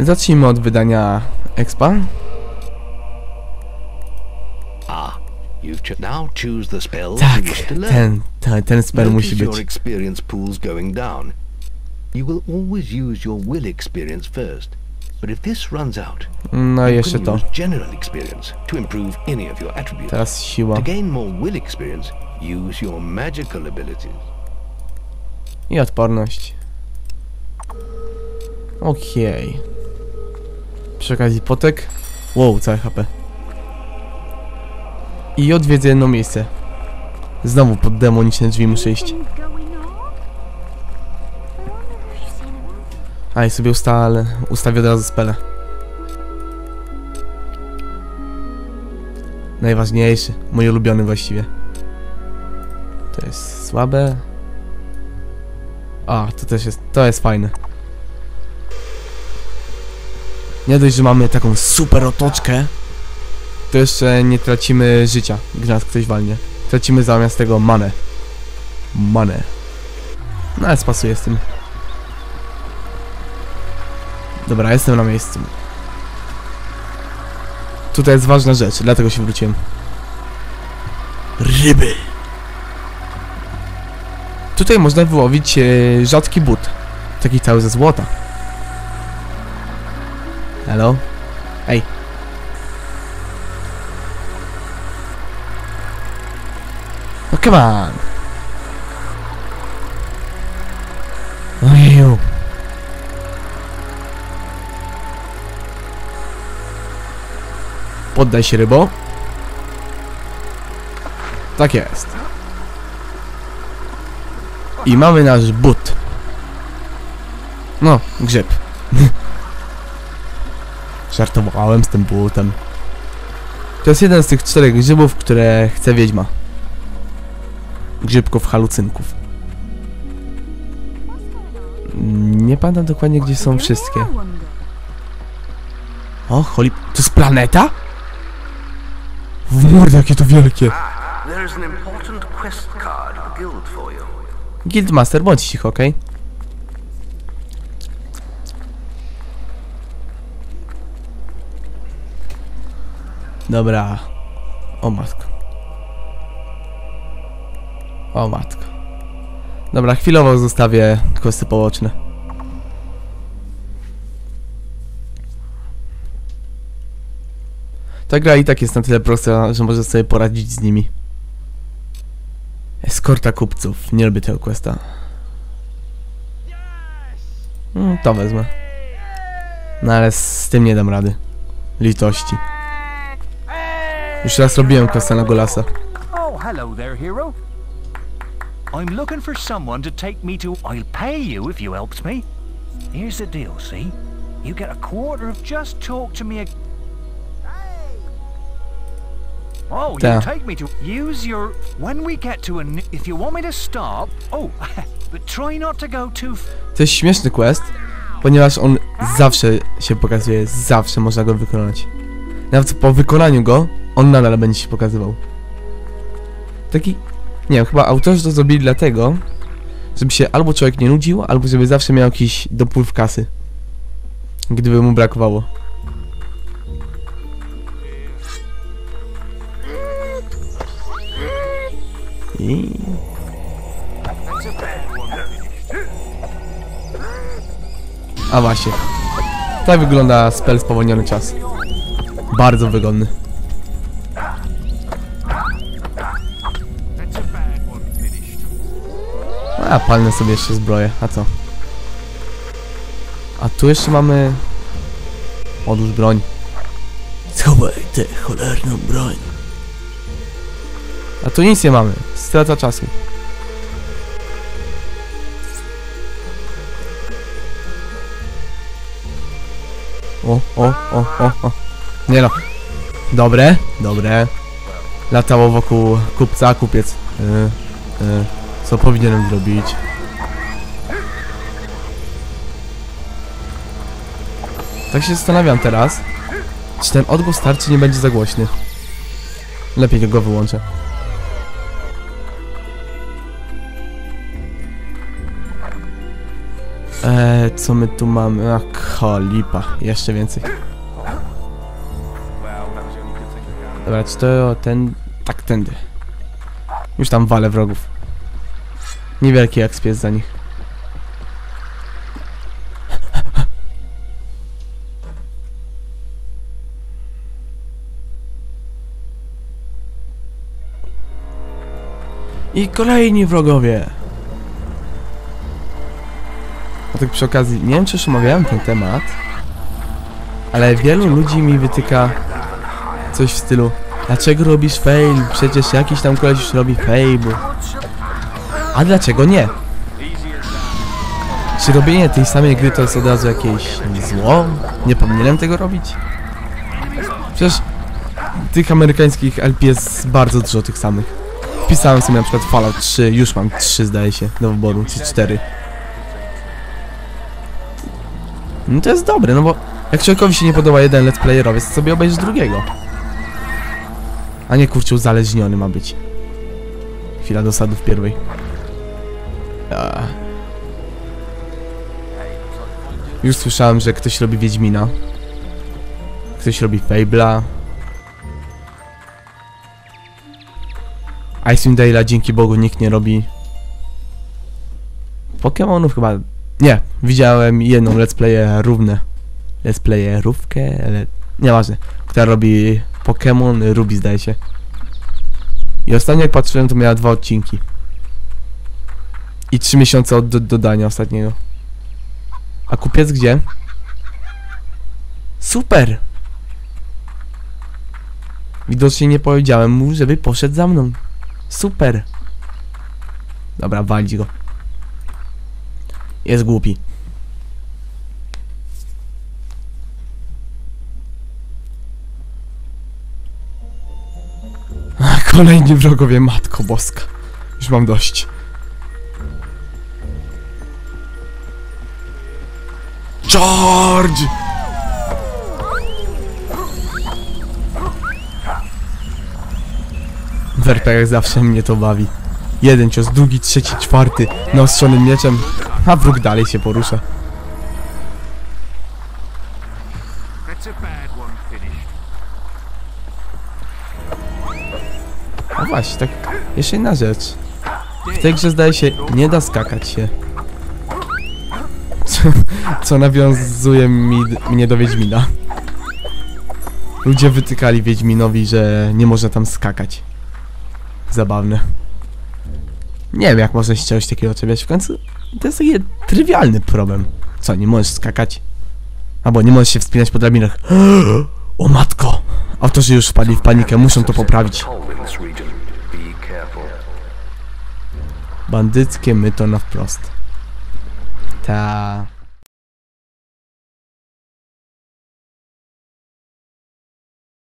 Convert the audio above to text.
Zacznijmy od wydania expa. Tak, ten, ten, ten spell musi być. No i jeszcze to. Teraz siła. I odporność. Okej. Przy okazji potek. Wow, całe HP. I odwiedzę jedno miejsce. Znowu pod demoniczne drzwi muszę iść. A i sobie ustalę, ustawię od razu spele. Najważniejszy, mój ulubiony właściwie. To jest słabe. A, to też jest, to jest fajne. Nie dość, że mamy taką super otoczkę, to jeszcze nie tracimy życia, gdy nas ktoś walnie. Tracimy zamiast tego manę. Manę. No ale spasuję z tym. Dobra, jestem na miejscu. Tutaj jest ważna rzecz, dlatego się wróciłem. Ryby. Tutaj można wyłowić e, rzadki but. Taki cały ze złota. Hello? Ej. No come on. Ojeju. Poddaj się rybo. Tak jest. I mamy nasz but. No, grzyb. Żartowałem z tym butem. To jest jeden z tych czterech grzybów, które chce wiedźma. Grzybków halucynków. Nie pamiętam dokładnie gdzie są wszystkie. O, holi... To jest planeta? W mordę, jakie to wielkie. Guildmaster, bądź cicho, okej? Dobra. O matko. O matko. Dobra, chwilowo zostawię kwestie poboczne. Ta gra i tak jest na tyle prosta, że może sobie poradzić z nimi. Eskorta kupców. Nie lubię tego questa. Mm, to wezmę. No ale z tym nie dam rady. Litości. Już raz robiłem questa na Golasa. Oh, hello there, hero. I'm looking for someone to take me to. I'll pay you if you helps me. Here's the deal, see? You get a quarter of just talk to me. Oh, you take me to. Use your. When we get to a. If you want me to stop. Oh, but try not to go too. To jest śmieszny quest, ponieważ on zawsze się pokazuje, zawsze można go wykonać. Nawet po wykonaniu go, on nadal będzie się pokazywał. Taki, nie wiem, chyba autorzy to zrobili dlatego, żeby się albo człowiek nie nudził, albo żeby zawsze miał jakiś dopływ kasy. Gdyby mu brakowało. I... A właśnie. Tak wygląda spell spowolniony czas. Bardzo wygodny. A, palnę sobie jeszcze zbroję, a co? A tu jeszcze mamy... Odłóż broń. Schowaj tę cholerną broń. A tu nic nie mamy. Strata czasu. O, o, o, o, o. Nie no. Dobre, dobre. Latało wokół kupca, kupiec. Y, y, co powinienem zrobić? Tak się zastanawiam teraz, czy ten odgłos tarczy nie będzie za głośny. Lepiej go wyłączę. Eee, co my tu mamy? Ach, lipa. Jeszcze więcej. Dobra, czy to ten... Tak, tędy. Już tam walę wrogów. Niewielki jak spies za nich. I kolejni wrogowie. A tak przy okazji, nie wiem czy już omawiałem ten temat, ale wielu ludzi mi wytyka coś w stylu Dlaczego robisz fail? Przecież jakiś tam koleś już robi fail. A dlaczego nie? Czy robienie tej samej gry to jest od razu jakieś zło? Nie powinienem tego robić? Przecież tych amerykańskich LP jest bardzo dużo tych samych. Wpisałem sobie na przykład Fallout 3, już mam 3 zdaje się do wyboru, czy 4. No to jest dobre, no bo jak człowiekowi się nie podoba jeden let's playerowiec, to sobie obejrzysz drugiego. A nie kurczę, uzależniony ma być. Chwila dosadów pierwszej. Już słyszałem, że ktoś robi Wiedźmina. Ktoś robi Fable'a. Icewind Dale'a dzięki Bogu nikt nie robi. Pokémonów chyba... Nie, widziałem jedną let's player równe. Let's playerówkę, ale... Nieważne. Która robi Pokémon Ruby zdaje się. I ostatnio jak patrzyłem to miała dwa odcinki. I trzy miesiące od do dodania ostatniego. A kupiec gdzie? Super! Widocznie nie powiedziałem mu, żeby poszedł za mną. Super! Dobra, walić go. Jest głupi. Kolejni wrogowie, matko boska. Już mam dość. Charge! W RPGach zawsze mnie to bawi. Jeden cios, drugi, trzeci, czwarty, naostrzonym mieczem, a wróg dalej się porusza. A właśnie, tak, jeszcze jedna rzecz. W tej grze zdaje się, nie da skakać się. Co, nawiązuje mi, mnie do Wiedźmina. Ludzie wytykali Wiedźminowi, że nie można tam skakać. Zabawne. Nie wiem, jak można się czegoś takiego czepiać w końcu. To jest taki trywialny problem. Co, nie możesz skakać? Albo nie możesz się wspinać po drabinach. O matko! Autorzy już wpadli w panikę, muszą to poprawić. Bandyckie myto na wprost. Ta.